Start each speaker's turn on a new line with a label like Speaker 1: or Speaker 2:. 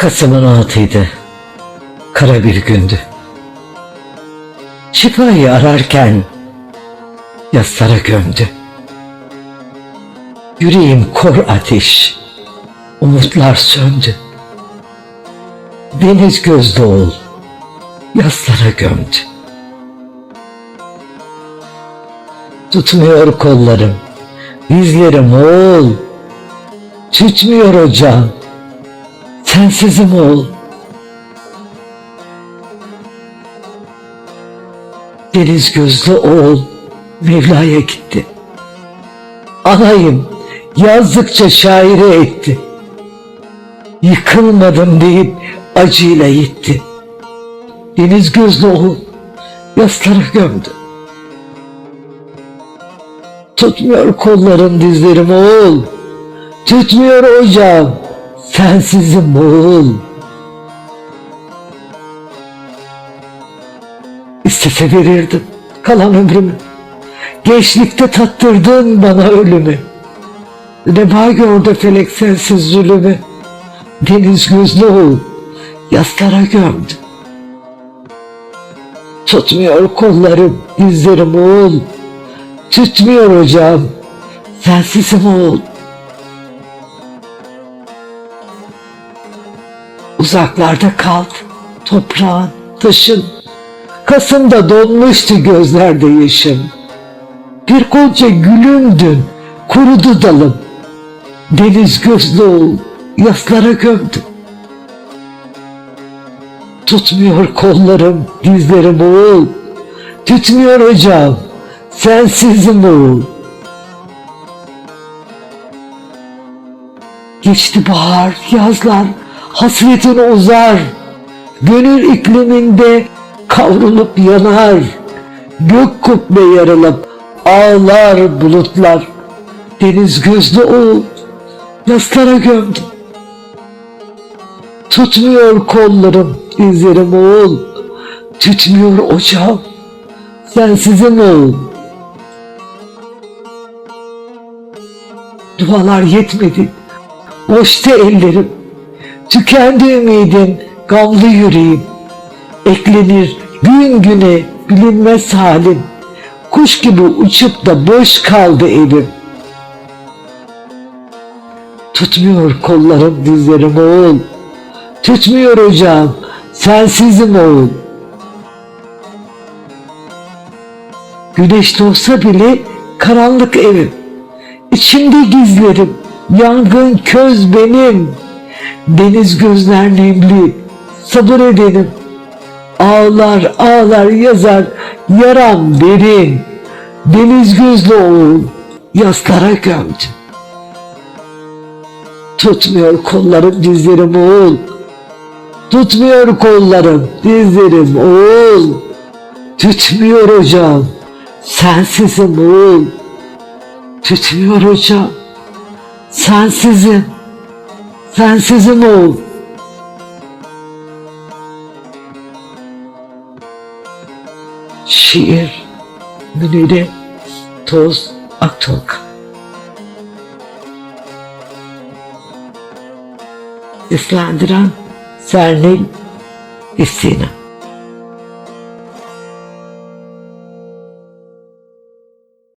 Speaker 1: Kasım'ın altıydı. Kara bir gündü. Şifayı ararken yaslara gömdü. Yüreğim kor ateş, umutlar söndü. Deniz gözlü oğul yaslara gömdü. Tutmuyor kollarım, dizlerim oğul. Tütmüyor ocağım, sensizim oğul. Deniz gözlü oğul Mevla'ya gitti. Anayım yazdıkça şaire etti. Yıkılmadım deyip acıyla yitti. Deniz gözlü oğul yaslara gömdü. Tutmuyor kollarım dizlerim oğul. Tutmuyor ocağım. Sensizim oğul. İstese verirdim kalan ömrümü. Gençlikte tattırdın bana ölümü. Reba gördü felek sensiz zulümü. Deniz gözlü oğul yaslara gömdü. Tutmuyor kollarım, dizlerim oğul. Tutmuyor ocağım, sensizim oğul. Uzaklarda kaldı toprağın, taşın. Kasım'da donmuştu gözlerde yaşım. Bir koca gülümdün, kurudu dalım. Deniz gözlü oğul, yaslara gömdüm. Tutmuyor kollarım, dizlerim oğul. Tütmüyor ocağım, sensizim oğul. Geçti bahar, yazlar, hasretin uzar. Gönül ikliminde kavrulup yanar. Gök kubbe yarılıp ağlar bulutlar. Deniz gözlü oğul, yaslara gömdüm. Tutmuyor kollarım, dizlerim oğul. Tütmüyor ocağım, sensizim oğul. Dualar yetmedi, boşta ellerim. Tükendi ümidim, gamlı yüreğim. Eklenir gün güne bilinmez halim. Kuş gibi uçup da boş kaldı evim. Tutmuyor kollarım dizlerim oğul. Tutmuyor ocağım, sensizim oğul. Güneş doğsa bile karanlık evim. İçimde gizlerim, yangın köz benim. Deniz gözler nemli, sabır edenim. Ağlar ağlar yazar, yaram derin. Deniz gözlü oğul, yaslara gömdü. Tutmuyor kollarım dizlerim oğul. Tutmuyor kollarım dizlerim oğul. Tütmüyor ocağım, sensizim oğul. Tütmüyor ocağım, sensizim, sensizim oğul. Şiir Münire Toz Aktolka Seslendiren Sernil İstina